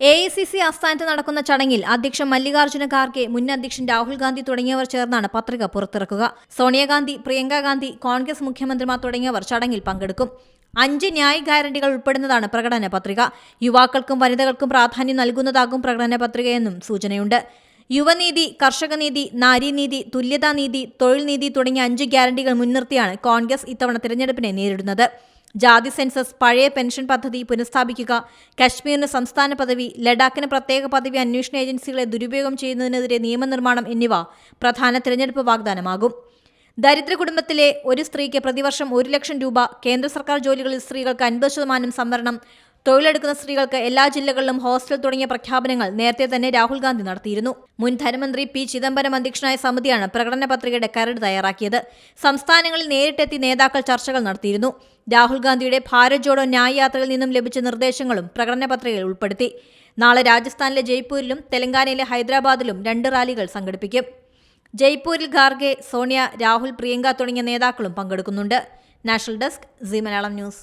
A I C C ആസ്ഥാനത്ത് നടക്കുന്ന ചടങ്ങിൽ അധ്യക്ഷൻ മല്ലികാർജുന ഖാർഗെ മുൻ അധ്യക്ഷൻ രാഹുൽ ഗാന്ധി തുടങ്ങിയവർ ചേർന്നാണ് പത്രിക പുറത്തിറക്കുക. സോണിയാഗാന്ധി പ്രിയങ്ക ഗാന്ധി കോൺഗ്രസ് മുഖ്യമന്ത്രിമാർ തുടങ്ങിയവർ ചടങ്ങിൽ പങ്കെടുക്കും. അഞ്ച് ന്യായ ഗ്യാരണ്ടികൾ ഉൾപ്പെടുന്നതാണ് പ്രകടന പത്രിക. യുവാക്കൾക്കും വനിതകൾക്കും പ്രാധാന്യം നൽകുന്നതാകും പ്രകടന പത്രികയെന്നും സൂചനയുണ്ട്. യുവനീതി കർഷകനീതി നാരീനീതി തുല്യതാ നീതി തൊഴിൽ നീതി തുടങ്ങിയ അഞ്ച് ഗ്യാരണ്ടികൾ മുൻനിർത്തിയാണ് കോൺഗ്രസ് ഇത്തവണ തിരഞ്ഞെടുപ്പിനെ നേരിടുന്നത്. ജാതി സെൻസസ് പഴയ പെൻഷൻ പദ്ധതി പുനഃസ്ഥാപിക്കുക കശ്മീരിന് സംസ്ഥാന പദവി ലഡാക്കിന് പ്രത്യേക പദവി അന്വേഷണ ഏജൻസികളെ ദുരുപയോഗം ചെയ്യുന്നതിനെതിരെ നിയമനിർമ്മാണം എന്നിവ പ്രധാന തിരഞ്ഞെടുപ്പ് വാഗ്ദാനമാകും. ദരിദ്ര കുടുംബത്തിലെ ഒരു സ്ത്രീക്ക് പ്രതിവർഷം ഒരു ലക്ഷം രൂപ കേന്ദ്ര സർക്കാർ ജോലികളിൽ സ്ത്രീകൾക്ക് അൻപത് ശതമാനം സംവരണം തൊഴിലെടുക്കുന്ന സ്ത്രീകൾക്ക് എല്ലാ ജില്ലകളിലും ഹോസ്റ്റൽ തുടങ്ങിയ പ്രഖ്യാപനങ്ങൾ നേരത്തെ തന്നെ രാഹുൽ ഗാന്ധി നടത്തിയിരുന്നു. മുൻ ധനമന്ത്രി പി ചിദംബരം അധ്യക്ഷനായ സമിതിയാണ് പ്രകടന പത്രികയുടെ കരട് തയ്യാറാക്കിയത്. സംസ്ഥാനങ്ങളിൽ നേരിട്ടെത്തി നേതാക്കൾ ചർച്ചകൾ നടത്തിയിരുന്നു. രാഹുൽ ഗാന്ധിയുടെ ഭാരത് ജോഡോ ന്യായ് യാത്രയിൽ നിന്നും ലഭിച്ച നിർദ്ദേശങ്ങളും പ്രകടന പത്രികയിൽ ഉൾപ്പെടുത്തി. നാളെ രാജസ്ഥാനിലെ ജയ്പൂരിലും തെലങ്കാനയിലെ ഹൈദരാബാദിലും രണ്ട് റാലികൾ സംഘടിപ്പിക്കും. ജയ്പൂരിൽ ഖാർഗെ സോണിയ രാഹുൽ പ്രിയങ്ക തുടങ്ങിയ നേതാക്കളും പങ്കെടുക്കുന്നുണ്ട്. National desk Zee Malayalam news.